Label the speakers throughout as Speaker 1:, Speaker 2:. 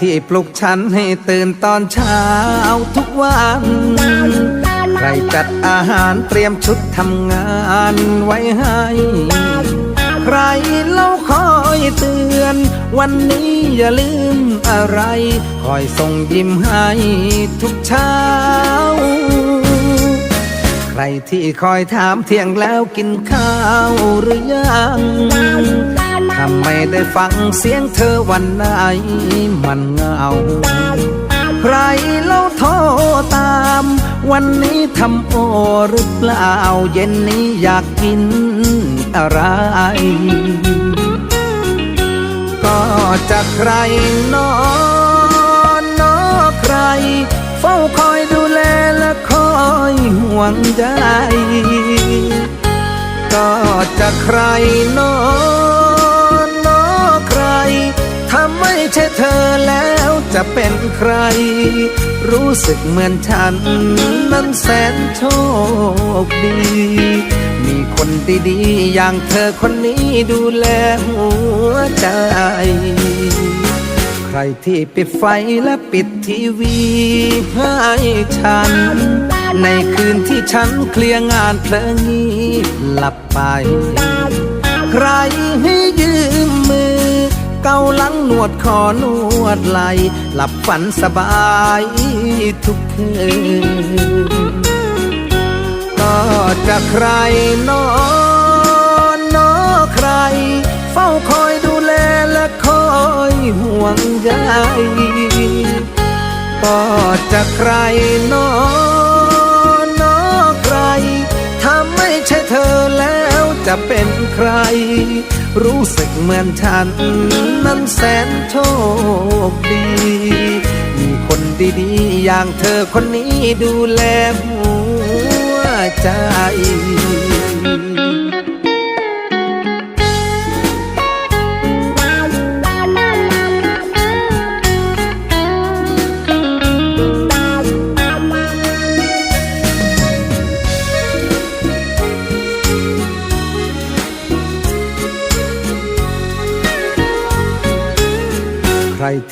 Speaker 1: ที่ปลุกฉันให้ตื่นตอนเช้าทุกวัน ใครจัดอาหารเตรียมชุดทำงานไว้ให้ ใครเล่าคอยเตือน วันนี้อย่าลืมอะไร คอยส่งยิ้มให้ทุกเช้า ใครที่คอยถามเที่ยงแล้วกินข้าวหรือยัง ถ้าไม่ได้ฟังเสียงเธอวันไหนมันเงา ใครเล่าโทรตาม วันนี้ทำโอหรือเปล่า เย็นนี้อยากกินอะไร ก็จะใครนอนนอใคร เฝ้าคอยดูแลและคอยห่วงใยก็จะใครนอน แล้วจะเป็นใคร รู้สึกเหมือนฉัน นั้นแสนโชคดี มีคนดีๆอย่างเธอคนนี้ดูแลหัวใจ ใครที่ปิดไฟและปิดทีวีให้ฉัน ในคืนที่ฉันเคลียร์งานเพลงีหลับไป ใครให้ยืมมือ เกาหลังนวดคอนวดไหลหลับฝันสบายทุกคืนก็จะใครนอนนอใคร เฝ้าคอยดูแลและคอยห่วงใยก็จะใครนอน จะเป็นใคร รู้สึกเหมือนฉัน นั้นแสนโชคดี มีคนดีๆ อย่างเธอคนนี้ดูแลหัวใจ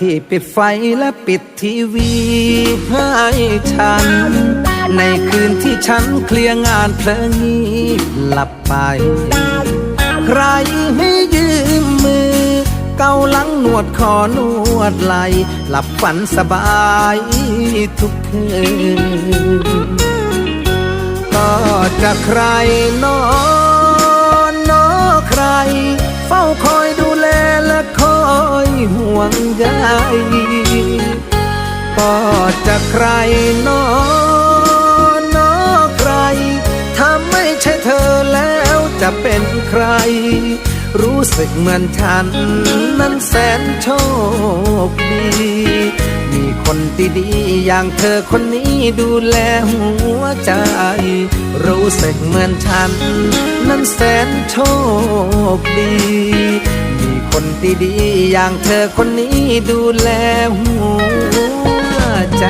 Speaker 1: ที่ปิดไฟและปิดทีวีให้ฉัน ในคืนที่ฉันเคลียร์งานเพลิงงีบหลับไป ใครให้ยืมมือ เกาหลังนวดคอนวดไหล หลับฝันสบายทุกคืนก็จะใครนอนนอใคร เฝ้าคอย ห่วงใยก็จะใครนอนนอใคร ถ้าไม่ใช่เธอแล้วจะเป็นใคร รู้สึกเหมือนฉัน นั้นแสนโชคดี มีคนดีๆอย่างเธอคนนี้ดูแลหัวใจ รู้สึกเหมือนฉัน นั้นแสนโชคดี ดีๆ อย่างเธอคนนี้ดูแลหัวใจ